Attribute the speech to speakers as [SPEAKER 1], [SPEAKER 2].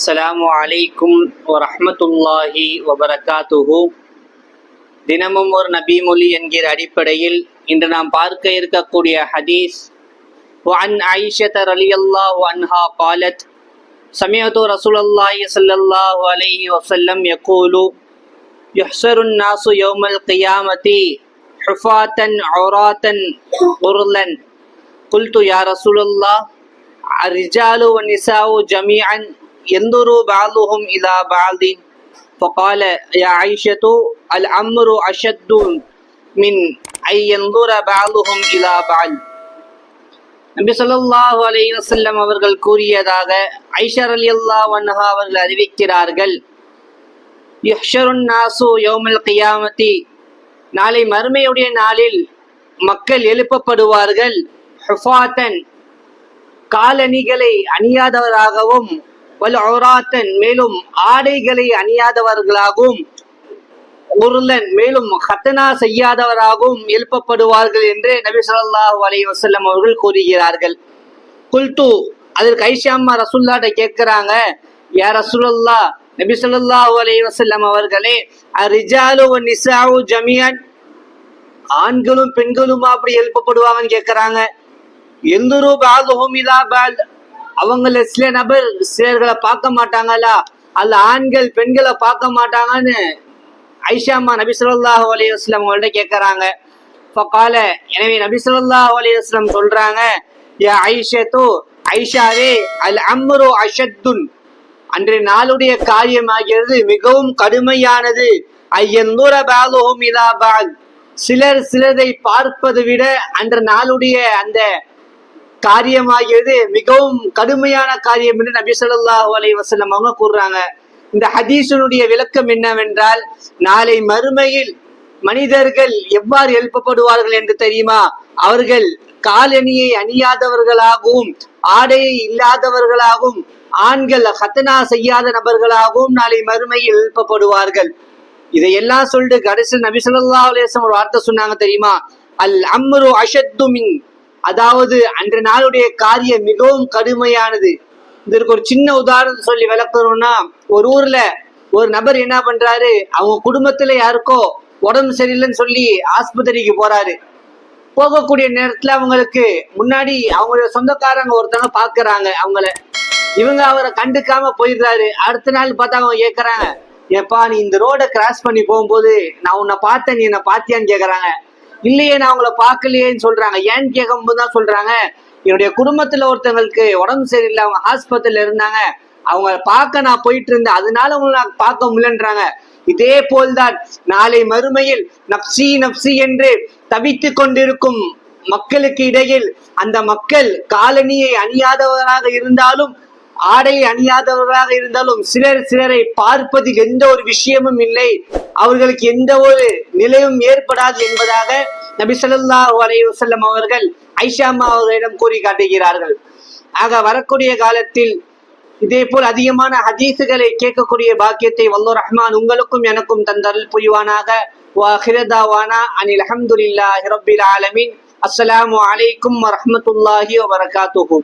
[SPEAKER 1] அஸ்ஸலாமு அலைக்கும் வரஹ்மத்துல்லாஹி வபரகாத்துஹு தினமும் ஒரு நபிமொழி என்கிற அடிப்படையில் இன்று நாம் பார்க்க இருக்கக்கூடிய ஹதீஸ் وعن عائشة رضي الله عنها قالت سمعت رسول الله صلى الله عليه وسلم يقول يحشر الناس يوم القيامة حفاة عراة غرلا قلت يا رسول الله الرجال والنساء جميعا ينظر بعضهم إلى بعض فقال يا عائشة الأمر أشد من أن ينظر بعضهم إلى بعض நபி ஸல்லல்லாஹு அலைஹி வஸல்லம் அவர்கள் கூறியதாக ஐஷா ரலியல்லாஹு அன்ஹா அவர்கள் அறிவிக்கிறார்கள் யுஹ்ஷருன் நாசு யௌமல் கியாமத்தி நாளை மறுமையுடைய நாளில் மக்கள் எழுப்பப்படுவார்கள் ஹுஃபாத்தன் காலணிகளை அணியாதவராகவும் வல் ஔராத்தன் மேலும் ஆடைகளை அணியாதவர்களாகவும் உருளன் மேலும் ஹத்தனா செய்யாதவராகவும் எழுப்பப்படுவார்கள் என்று நபி சொல்லாஹு அலி வசல்லம் அவர்கள் கூறுகிறார்கள். குல்து அதற்கு ஐஷாம்மா ரசுல்லாட்ட கேட்கிறாங்க யார் ரசூலல்லா நபி சொல்லாஹு அலி வசல்லம் அவர்களே அரிஜாலு நிசாவு நிசாஉ ஜமியன் ஆண்களும் பெண்களுமா அப்படி எழுப்பப்படுவாங்கன்னு கேட்கறாங்க. எந்த பாதுகும் இலா பால் அவங்கள சில நபர் சிலர்களை பார்க்க மாட்டாங்களா அல்ல ஆண்கள் பெண்களை பார்க்க மாட்டாங்கன்னு ஐஷாமா நபி ஸல்லல்லாஹு அலைஹி அவங்கள்ட்ட கேட்கறாங்க. ஃபகால எனவே நபி ஸல்லல்லாஹு அலைஹி வஸல்லம் சொல்றாங்க யா ஐஷத்து ஐஷாவே அல் அம்ரு அஷத்துன். அன்றைய நாளுடைய காரியமாகிறது மிகவும் கடுமையானது. ஐயந்தூர பாலுஹும் இலா பால். சிலர் சிலரை பார்ப்பதை விட அன்ற நாளுடைய அந்த காரியமாகிறது மிகவும் கடுமையான காரியம் என்று நபி சொல்லாஹு அலை வஸல்லம் அவங்க கூறுறாங்க. இந்த ஹதீஷனுடைய விளக்கம் என்னவென்றால் நாளை மறுமையில் மனிதர்கள் எவ்வாறு எழுப்பப்படுவார்கள் என்று தெரியுமா? அவர்கள் காலணியை அணியாதவர்களாகவும் ஆடையை இல்லாதவர்களாகவும் ஆண்கள் ஹத்தனா செய்யாத நபர்களாகவும் நாளை மறுமையில் எழுப்பப்படுவார்கள். இதையெல்லாம் சொல்லிட்டு கடைசி நபிசல்லா அலேசம் ஒரு வார்த்தை சொன்னாங்க தெரியுமா? அல் அம்ரு அஷத்து மின் அதாவது அன்ற நாளுடைய காரியம் மிகவும் கடுமையானது. இதற்கு ஒரு சின்ன உதாரணம் சொல்லி விளக்கணும்னா ஒரு ஊர்ல ஒரு நபர் என்ன பண்றாரு? அவங்க குடும்பத்துல யாருக்கோ உடம்பு சரியில்லைன்னு சொல்லி ஆஸ்பத்திரிக்கு போறாரு. போகக்கூடிய நேரத்துல அவங்களுக்கு முன்னாடி அவங்களுடைய சொந்தக்காரங்க ஒருத்தவங்க பாக்குறாங்க அவங்கள. இவங்க அவரை கண்டுக்காம போயிடுறாரு. அடுத்த நாள் பார்த்தா அவங்க கேக்குறாங்க ஏப்பா நீ இந்த ரோட கிராஸ் பண்ணி போகும்போது நான் உன்னை பார்த்தேன் நீ என்ன பாத்தியான்னு கேக்குறாங்க. இல்லையே நான் அவங்கள பார்க்கலையேன்னு சொல்றாங்க. ஏன்னு கேட்கும்போது தான் சொல்றாங்க. என்னுடைய குடும்பத்துல ஒருத்தவங்களுக்கு உடம்பு சரியில்லை அவங்க ஆஸ்பத்திரியில இருந்தாங்க. அவங்க பார்க்க நான் போயிட்டு இருந்தேன். அதனால அவங்களை நான் பார்க்க முடியலன்றாங்க. இதே போல்தான் நாளை மறுமையில் நப்சி நப்சி என்று தவித்து கொண்டிருக்கும் மக்களுக்கு இடையில் அந்த மக்கள் காலணியை அணியாதவராக இருந்தாலும் ஆடை அணியாதவர்களாக இருந்தாலும் சிலர் சிலரை பார்ப்பதில் எந்த ஒரு விஷயமும் இல்லை. அவர்களுக்கு எந்த ஒரு நிலையும் ஏற்படாது என்பதாக நபி சொல்லா அலைஹி அவர்கள் ஐஷாமா அவர்களிடம் கூறி காட்டுகிறார்கள். ஆக வரக்கூடிய காலத்தில் இதே போல் அதிகமான ஹதீசுகளை கேட்கக்கூடிய பாக்கியத்தை வல்லோ ரஹ்மான் உங்களுக்கும் எனக்கும் தந்தருள் புரிவானாக. வாஹிரதாவானா அனில் அஹமதுல்லா ஹிரபில் ஆலமின். அஸ்லாம் வலைக்கும் வரமத்துல்லாஹி வபரகாத்துஹு.